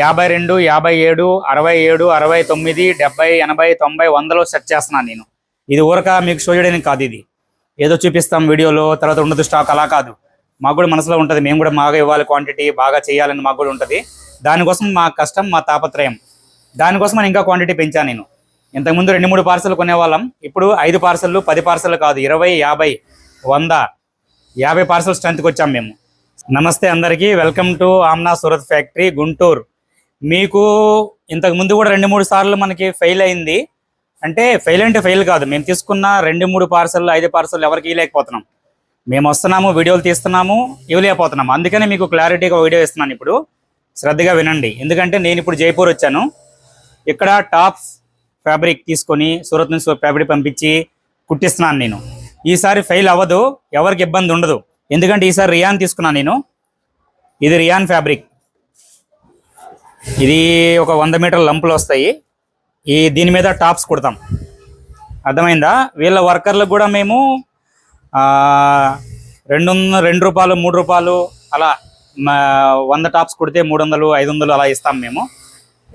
యాభై రెండు యాభై ఏడు అరవై ఏడు అరవై తొమ్మిది డెబ్బై ఎనభై తొంభై వందలో సెట్ చేస్తున్నాను నేను. ఇది ఊరక మీకు షో చేయడానికి కాదు ఇది. ఏదో చూపిస్తాం వీడియోలో తర్వాత ఉండదు స్టాక్ అలా కాదు. మాకు కూడా మనసులో ఉంటుంది మేము కూడా బాగా ఇవ్వాలి క్వాంటిటీ బాగా చేయాలని మాకు కూడా ఉంటుంది. దానికోసం మా కష్టం మా తాపత్రయం. దానికోసం నేను ఇంకా క్వాంటిటీ పెంచాను నేను. ఇంతకుముందు రెండు మూడు పార్సల్ కొనేవాళ్ళం. ఇప్పుడు ఐదు పార్సల్లు పది పార్సల్ కాదు ఇరవై యాభై వంద యాభై పార్సల్ స్ట్రెంత్కి వచ్చాం మేము. నమస్తే అందరికీ. Welcome to Amna Surat factory Guntur. మీకు ఇంతకు ముందు కూడా రెండు మూడు సార్లు మనకి ఫెయిల్ అయింది. అంటే ఫెయిల్ అంటే ఫెయిల్ కాదు. మేము తీసుకున్న రెండు మూడు పార్సల్ ఐదు పార్సల్ ఎవరికి ఇవ్వలేకపోతున్నాం. మేము వస్తున్నాము వీడియోలు తీస్తున్నాము ఇవ్వలేకపోతున్నాము. అందుకనే మీకు క్లారిటీగా వీడియో ఇస్తున్నాను ఇప్పుడు. శ్రద్ధగా వినండి. ఎందుకంటే నేను ఇప్పుడు జైపూర్ వచ్చాను. ఇక్కడ టాప్ ఫ్యాబ్రిక్ తీసుకొని సూరత్ నుంచి ఫ్యాబ్రిక్ పంపించి కుట్టిస్తున్నాను నేను. ఈసారి ఫెయిల్ అవ్వదు. ఎవరికి ఇబ్బంది ఉండదు. ఎందుకంటే ఈసారి రియాన్ తీసుకున్నాను నేను. ఇది రియాన్ ఫ్యాబ్రిక్. ఇది ఒక వంద మీటర్ల లంపులు వస్తాయి. ఈ దీని మీద టాప్స్ కుడతాం. అర్థమైందా? వీళ్ళ వర్కర్లకు కూడా మేము రెండు రెండు రూపాయలు మూడు రూపాయలు అలా వంద టాప్స్ కుడితే మూడు వందలు ఐదు వందలు అలా ఇస్తాం మేము.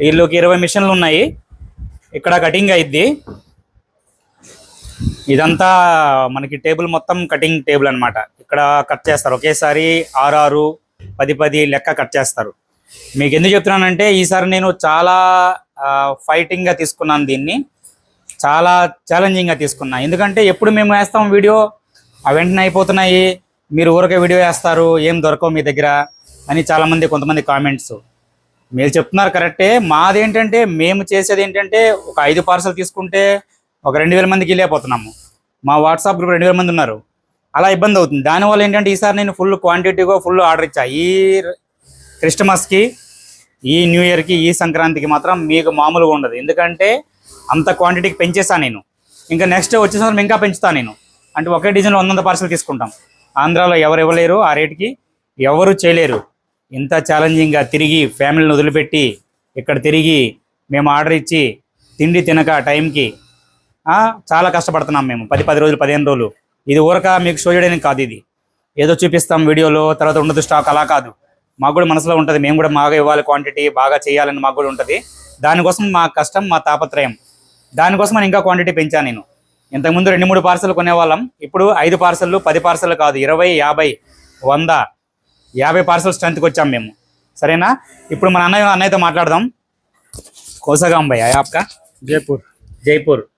వీళ్ళకి ఇరవై మిషన్లు ఉన్నాయి. ఇక్కడ కటింగ్ అయిద్ది. ఇదంతా మనకి టేబుల్ మొత్తం కటింగ్ టేబుల్ అనమాట ఇక్కడ కట్ చేస్తారు. ఒకేసారి ఆరు ఆరు పది పది లెక్క కట్ చేస్తారు. మీకు ఎందుకు చెప్తున్నానంటే ఈసారి నేను చాలా ఫైటింగ్గా తీసుకున్నాను దీన్ని. చాలా ఛాలెంజింగ్గా తీసుకున్నా. ఎందుకంటే ఎప్పుడు మేము వేస్తాం వీడియో? ఆ వెంటనే అయిపోతున్నాయి. మీరు ఊరకే వీడియో వేస్తారు. ఏం దొరకవు మీ దగ్గర? అని చాలామంది కొంతమంది కామెంట్స్ మీరు చెప్తున్నారు కరెక్టే. మాదేంటంటే మేము చేసేది ఏంటంటే ఒక ఐదు పార్సల్ తీసుకుంటే ఒక రెండు వేల మందికి వెళ్ళిపోతున్నాము మా వాట్సాప్ గ్రూప్ రెండు వేల మంది ఉన్నారు. అలా ఇబ్బంది అవుతుంది. దానివల్ల ఏంటంటే ఈసారి నేను ఫుల్ క్వాంటిటీగా ఫుల్ ఆర్డర్ ఇచ్చా. ఈ క్రిస్టమస్కి ఈ న్యూ ఇయర్కి ఈ సంక్రాంతికి మాత్రం మీకు మామూలుగా ఉండదు. ఎందుకంటే అంత క్వాంటిటీకి పెంచేసా నేను. ఇంకా నెక్స్ట్ వచ్చే సంవత్సరం ఇంకా పెంచుతా నేను. అంటే ఒకే డిజైన్లో వంద వంద పార్సల్ తీసుకుంటాం. ఆంధ్రాలో ఎవరు ఇవ్వలేరు ఆ రేటుకి. ఎవరు చేయలేరు. ఇంత ఛాలెంజింగ్గా తిరిగి ఫ్యామిలీని వదిలిపెట్టి ఇక్కడ తిరిగి మేము ఆర్డర్ ఇచ్చి తిండి తినక టైంకి చాలా కష్టపడుతున్నాం మేము. పది పది రోజులు పదిహేను రోజులు. ఇది ఊరక మీకు షో చేయడానికి కాదు ఇది. ఏదో చూపిస్తాం వీడియోలో తర్వాత ఉండదు స్టాక్ అలా కాదు. మాకు కూడా మనసులో ఉంటుంది. మేము కూడా బాగా ఇవ్వాలి క్వాంటిటీ బాగా చేయాలని మాకు కూడా ఉంటుంది. దానికోసం మా కష్టం మా తాపత్రయం. దానికోసం నేను ఇంకా క్వాంటిటీ పెంచాను నేను. ఇంతకుముందు రెండు మూడు పార్సల్ కొనేవాళ్ళం. ఇప్పుడు ఐదు పార్సల్లు పది పార్సల్ కాదు. ఇరవై యాభై వంద యాభై పార్సల్ స్ట్రెంత్కి వచ్చాం మేము. సరేనా? ఇప్పుడు మన అన్నయ్య అన్నయ్యతో మాట్లాడదాం. కోసగాంబాయ్ యాప్కా? జైపూర్. జైపూర్.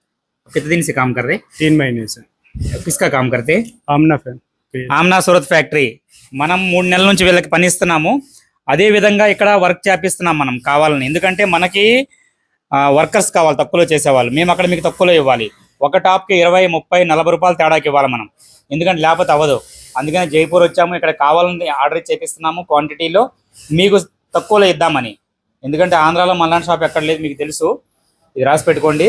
कितने दिन से काम कर रहे तीन महीने से किसका काम करते आमना फैन ఆమ్నా సూరత్ ఫ్యాక్టరీ మనం మూడు నెలల నుంచి వీళ్ళకి పని ఇస్తున్నాము అదే విధంగా ఇక్కడ వర్క్ చేపిస్తున్నాం మనం కావాలని ఎందుకంటే మనకి వర్కర్స్ కావాలి తక్కువలో చేసేవాళ్ళు మేము అక్కడ మీకు తక్కువలో ఇవ్వాలి ఒక టాప్కి ఇరవై ముప్పై నలభై రూపాయలు తేడాకి ఇవ్వాలి మనం ఎందుకంటే లేకపోతే అవ్వదు అందుకని జైపూర్ వచ్చాము ఇక్కడ కావాలని ఆర్డర్ చేపిస్తున్నాము క్వాంటిటీలో మీకు తక్కువలో ఇద్దామని ఎందుకంటే ఆంధ్రాలో మల్లాన్ షాప్ ఎక్కడ లేదు మీకు తెలుసు ఇది రాసి పెట్టుకోండి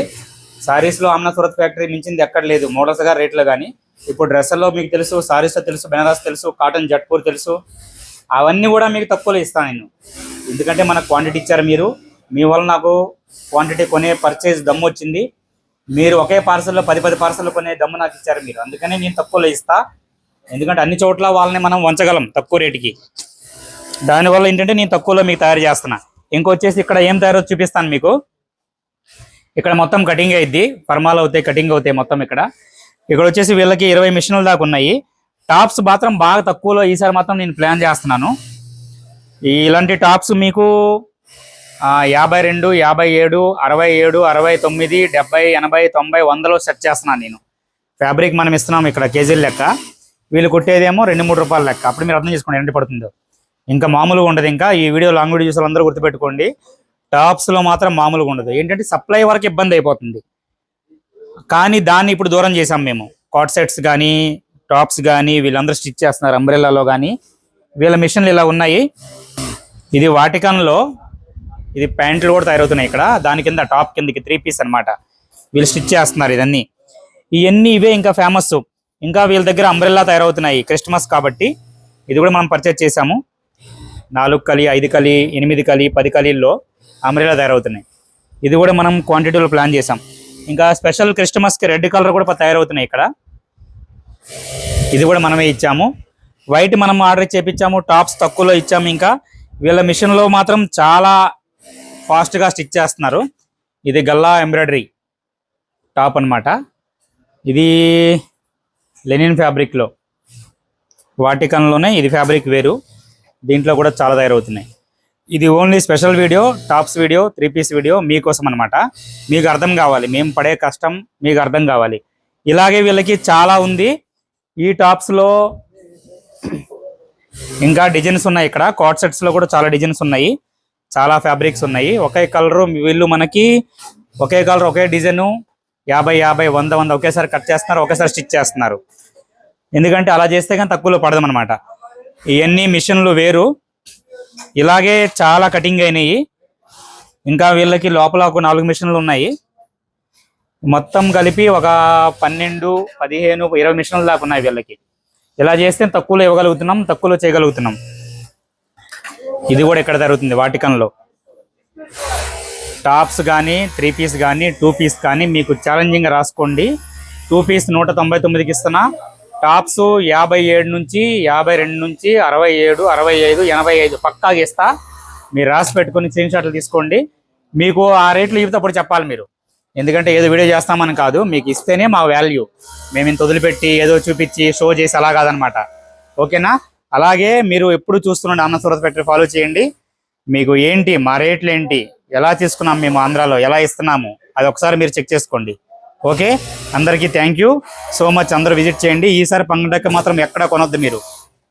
సారీస్లో ఆమ్నా సూరత్ ఫ్యాక్టరీ మించింది ఎక్కడ లేదు. మోడల్స్గా రేట్లో కానీ ఇప్పుడు డ్రెస్సుల్లో మీకు తెలుసు సారీస్లో తెలుసు బెనారస్ తెలుసు కాటన్ జట్పూర్ తెలుసు. అవన్నీ కూడా మీకు తక్కువలో ఇస్తాను నేను. ఎందుకంటే మనకు క్వాంటిటీ ఇచ్చారు మీరు. మీ వల్ల నాకు క్వాంటిటీ కొనే పర్చేజ్ దమ్ము వచ్చింది. మీరు ఒకే పార్సల్లో పది పది పార్సల్ కొనే దమ్ము నాకు ఇచ్చారు మీరు. అందుకనే నేను తక్కువలో ఇస్తా. ఎందుకంటే అన్ని చోట్ల వాళ్ళని మనం వంచగలం తక్కువ రేటుకి. దానివల్ల ఏంటంటే నేను తక్కువలో మీకు తయారు చేస్తున్నా. ఇంకొచ్చేసి ఇక్కడ ఏం తయారో చూపిస్తాను మీకు. ఇక్కడ మొత్తం కటింగ్ అయింది ఫర్మాలు అవుతాయి కటింగ్ అవుతాయి మొత్తం ఇక్కడ. ఇక్కడ వచ్చేసి వీళ్ళకి ఇరవై మిషన్లు దాకా ఉన్నాయి. టాప్స్ మాత్రం బాగా తక్కువలో ఈసారి మాత్రం నేను ప్లాన్ చేస్తున్నాను. ఇలాంటి టాప్స్ మీకు యాభై రెండు యాభై ఏడు అరవై ఏడు అరవై తొమ్మిది డెబ్బై ఎనభై తొంభై వందలో సెట్ చేస్తున్నాను నేను. ఫ్యాబ్రిక్ మనం ఇస్తున్నాం ఇక్కడ కేజీల లెక్క. వీళ్ళు కుట్టేదేమో రెండు మూడు రూపాయల లెక్క. అప్పుడు మీరు అర్థం చేసుకోండి ఎంత పడుతుందో. ఇంకా మామూలుగా ఉండదు ఇంకా. ఈ వీడియో లాంగ్ వీడియో చూసే అందరూ గుర్తుపెట్టుకోండి. టాప్స్లో మాత్రం మామూలుగా ఉండదు. ఏంటంటే సప్లై వరకు ఇబ్బంది అయిపోతుంది. కానీ దాన్ని ఇప్పుడు దూరం చేసాం మేము. కాట్ సెట్స్ కానీ టాప్స్ కానీ వీళ్ళందరూ స్టిచ్ చేస్తున్నారు అంబ్రెల్లాలో కానీ వీళ్ళ మిషన్లు ఇలా ఉన్నాయి. ఇది వాటికన్లో ఇది ప్యాంట్లు కూడా తయారవుతున్నాయి ఇక్కడ. దాని కింద టాప్ కిందకి త్రీ పీస్ అన్నమాట. వీళ్ళు స్టిచ్ చేస్తున్నారు ఇదన్నీ. ఇవన్నీ ఇవే ఇంకా ఫేమస్ ఇంకా వీళ్ళ దగ్గర అంబ్రెల్లా తయారవుతున్నాయి క్రిస్మస్ కాబట్టి. ఇది కూడా మనం పర్చేజ్ చేసాము నాలుగు కలి ఐదు కలి ఎనిమిది కలి పది కలిల్లో. అమరేలా తయారవుతున్నాయి. ఇది కూడా మనం క్వాంటిటీలో ప్లాన్ చేసాం. ఇంకా స్పెషల్ క్రిస్టమస్కి రెడ్ కలర్ కూడా తయారవుతున్నాయి ఇక్కడ. ఇది కూడా మనమే ఇచ్చాము. వైట్ మనం ఆర్డర్ చేపించాము టాప్స్ తక్కువలో ఇచ్చాము ఇంకా. వీళ్ళ మిషన్లో మాత్రం చాలా ఫాస్ట్గా స్టిచ్ చేస్తున్నారు. ఇది గల్లా ఎంబ్రాయిడరీ టాప్ అన్నమాట. ఇది లెనిన్ ఫ్యాబ్రిక్లో వాటికన్లోనే ఇది ఫ్యాబ్రిక్ వేరు. దీంట్లో కూడా చాలా తయారవుతున్నాయి. ఇది only special video tops video three piece video మీకోసం అనమాట మీకు అర్థం కావాలి. మేము పడే కష్టం మీకు అర్థం కావాలి. ఇలాగే వీళ్ళకి చాలా ఉంది. ఈ టాప్స్లో ఇంకా డిజైన్స్ ఉన్నాయి ఇక్కడ. కాట్ సెట్స్లో కూడా చాలా డిజైన్స్ ఉన్నాయి. చాలా ఫ్యాబ్రిక్స్ ఉన్నాయి. ఒకే కలర్ వీళ్ళు మనకి ఒకే కలర్ ఒకే డిజైన్ యాభై యాభై వంద వంద ఒకేసారి కట్ చేస్తున్నారు ఒకేసారి స్టిచ్ చేస్తున్నారు. ఎందుకంటే అలా చేస్తే కానీ తక్కువలో పడదన్నమాట ఇవన్నీ మిషన్లు వేరు. ఇలాగే చాలా కటింగ్ అయినాయి. ఇంకా వీళ్ళకి లోపల ఒక నాలుగు మిషన్లు ఉన్నాయి. మొత్తం కలిపి ఒక పన్నెండు పదిహేను ఇరవై మిషన్లు దాకా ఉన్నాయి వీళ్ళకి. ఇలా చేస్తే తక్కువలో ఇవ్వగలుగుతున్నాం తక్కువలో చేయగలుగుతున్నాం. ఇది కూడా ఇక్కడ జరుగుతుంది వాటికన్లో. టాప్స్ కానీ త్రీ పీస్ కానీ టూ పీస్ కానీ మీకు ఛాలెంజింగ్ రాసుకోండి. టూ పీస్ నూట తొంభై తొమ్మిదికి ఇస్తున్నా. టాప్స్ యాభై ఏడు నుంచి యాభై రెండు నుంచి అరవై ఏడు అరవై ఐదు ఎనభై ఐదు పక్కాగా ఇస్తా మీరు రాసి పెట్టుకుని స్క్రీన్ షాట్లు తీసుకోండి. మీకు ఆ రేట్లు ఇవితే అప్పుడు చెప్పాలి మీరు. ఎందుకంటే ఏదో వీడియో చేస్తామని కాదు మీకు ఇస్తేనే మా వాల్యూ మేము ఇంత వదిలిపెట్టి ఏదో చూపించి షో చేసి అలా కాదనమాట. ఓకేనా? అలాగే మీరు ఎప్పుడు చూస్తుండండి అన్న సూరత్ ఫ్యాక్టరీ ఫాలో చేయండి. మీకు ఏంటి మా రేట్లు ఏంటి ఎలా తీసుకున్నాం మేము ఆంధ్రాలో ఎలా ఇస్తున్నాము అది ఒకసారి మీరు చెక్ చేసుకోండి. ఓకే? అందరికీ థ్యాంక్ యూ సో మచ్ అందరూ విజిట్ చేయండి. ఈసారి పండగ మాత్రం ఎక్కడ కొనొద్దు మీరు.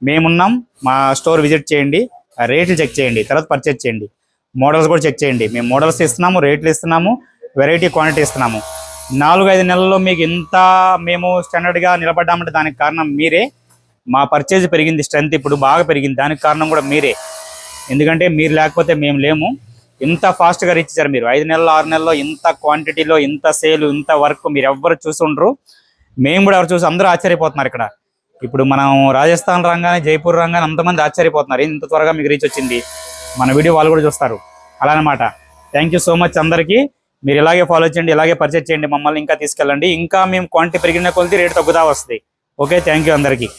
మేమున్నాం మా స్టోర్ విజిట్ చేయండి ఆ రేట్లు చెక్ చేయండి తర్వాత పర్చేజ్ చేయండి. మోడల్స్ కూడా చెక్ చేయండి. మేము మోడల్స్ ఇస్తున్నాము రేట్లు ఇస్తున్నాము వెరైటీ క్వాంటిటీ ఇస్తున్నాము. నాలుగు ఐదు నెలల్లో మీకు ఇంత మేము స్టాండర్డ్గా నిలబడ్డామంటే దానికి కారణం మీరే. మా పర్చేజ్ పెరిగింది స్ట్రెంత్ ఇప్పుడు బాగా పెరిగింది. దానికి కారణం కూడా మీరే. ఎందుకంటే మీరు లేకపోతే మేము లేము. ఇంత ఫాస్ట్గా రీచ్ ఇచ్చారు మీరు. ఐదు నెలలు ఆరు నెలల్లో ఇంత క్వాంటిటీలో ఇంత సేల్ ఇంత వర్క్ మీరు ఎవ్వరు చూసుండ్రు. మేము కూడా ఎవరు చూసి అందరూ ఆశ్చర్యపోతున్నారు ఇక్కడ. ఇప్పుడు మనం రాజస్థాన్ రంగానే జైపూర్ రంగానే అంతమంది ఆశ్చర్యపోతున్నారు. ఇంత త్వరగా మీకు రీచ్ వచ్చింది. మన వీడియో వాళ్ళు కూడా చూస్తారు. అలా అనమాట థ్యాంక్ యూ సో మచ్ అందరికీ. మీరు ఇలాగే ఫాలో చేయండి ఇలాగే పర్చేజ్ చేయండి. మమ్మల్ని ఇంకా తీసుకెళ్ళండి. ఇంకా మేము క్వాంటిటీ పెరిగిన కొలిది రేట్ తగ్గుతా వస్తుంది. ఓకే థ్యాంక్ యూ అందరికీ.